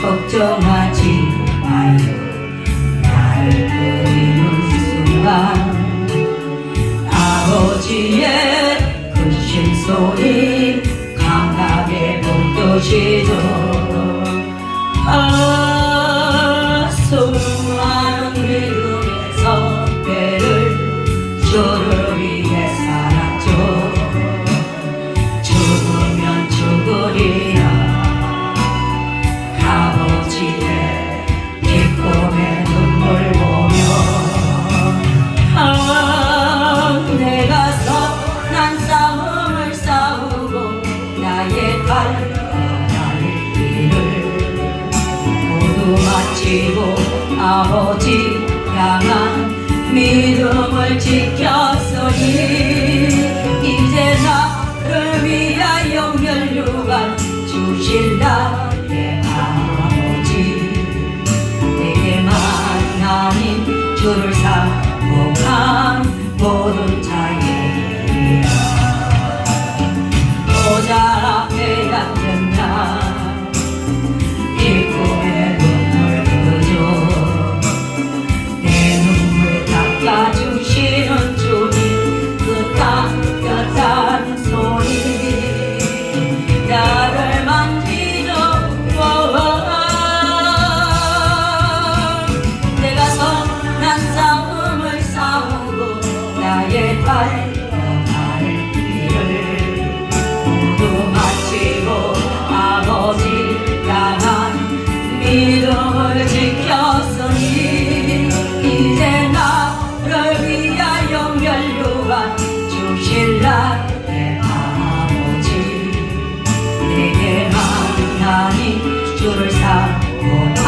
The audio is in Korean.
걱정하지 마요. 나를 부리는 순간 아버지의 크신 소리 강하게 불떠시죠. 아 수많은 믿 마치고 아버지 향한 믿음을 지켰으니 이제 나를 위하여 멸류관 주실 나의 아버지 내게만 아닌 주를 사모한 모든 자에게야 믿음을 지켰으니 이제 나를 위하여 주실 나의 아버지 내게 하나님 주를 사모하